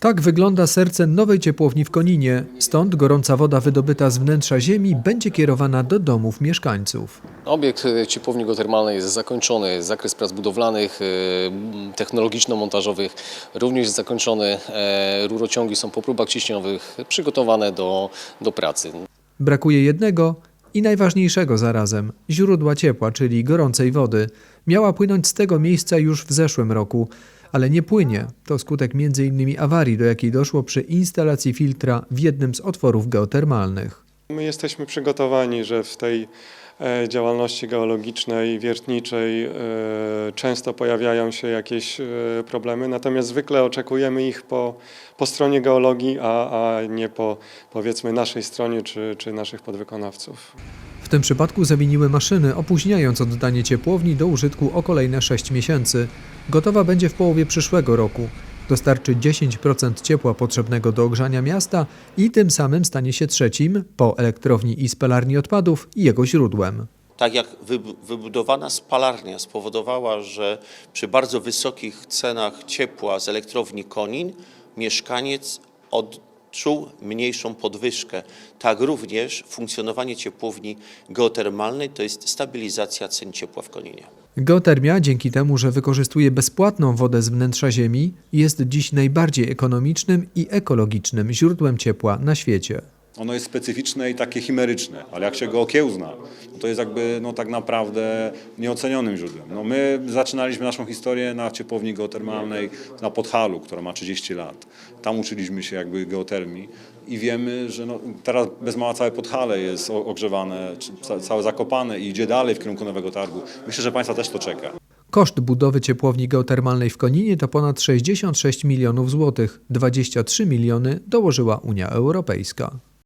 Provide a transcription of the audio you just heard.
Tak wygląda serce nowej ciepłowni w Koninie. Stąd gorąca woda wydobyta z wnętrza ziemi będzie kierowana do domów mieszkańców. Obiekt e, ciepłowni geotermalnej jest zakończony, zakres prac budowlanych, e, technologiczno-montażowych również jest zakończony, e, rurociągi są po próbach ciśniowych przygotowane do, do pracy. Brakuje jednego i najważniejszego zarazem źródła ciepła, czyli gorącej wody. Miała płynąć z tego miejsca już w zeszłym roku, ale nie płynie. To skutek m.in. awarii, do jakiej doszło przy instalacji filtra w jednym z otworów geotermalnych. My jesteśmy przygotowani, że w tej e, działalności geologicznej, wiertniczej e, często pojawiają się jakieś e, problemy, natomiast zwykle oczekujemy ich po, po stronie geologii, a, a nie po powiedzmy naszej stronie czy, czy naszych podwykonawców. Tym przypadku zawiniły maszyny, opóźniając oddanie ciepłowni do użytku o kolejne 6 miesięcy. Gotowa będzie w połowie przyszłego roku. Dostarczy 10% ciepła potrzebnego do ogrzania miasta i tym samym stanie się trzecim, po elektrowni i spalarni odpadów, jego źródłem. tak jak wybu- wybudowana spalarnia spowodowała, że przy bardzo wysokich cenach ciepła z elektrowni Konin mieszkaniec odczuł mniejszą podwyżkę. Tak również funkcjonowanie ciepłowni geotermalnej to jest stabilizacja cen ciepła w Koninie. Geotermia, dzięki temu, że wykorzystuje bezpłatną wodę z wnętrza Ziemi, jest dziś najbardziej ekonomicznym i ekologicznym źródłem ciepła na świecie. Ono jest specyficzne i takie chimeryczne, ale jak się go okiełzna, no to jest jakby no, tak naprawdę nieocenionym źródłem. No, my zaczynaliśmy naszą historię na ciepłowni geotermalnej na Podhalu, która ma 30 lat. Tam uczyliśmy się jakby geotermii i wiemy, że no, teraz bez mała całe Podhale jest ogrzewane, całe zakopane i idzie dalej w kierunku nowego targu. Myślę, że Państwa też to czeka. Koszt budowy ciepłowni geotermalnej w Koninie to ponad 66 milionów złotych, 23 miliony dołożyła Unia Europejska.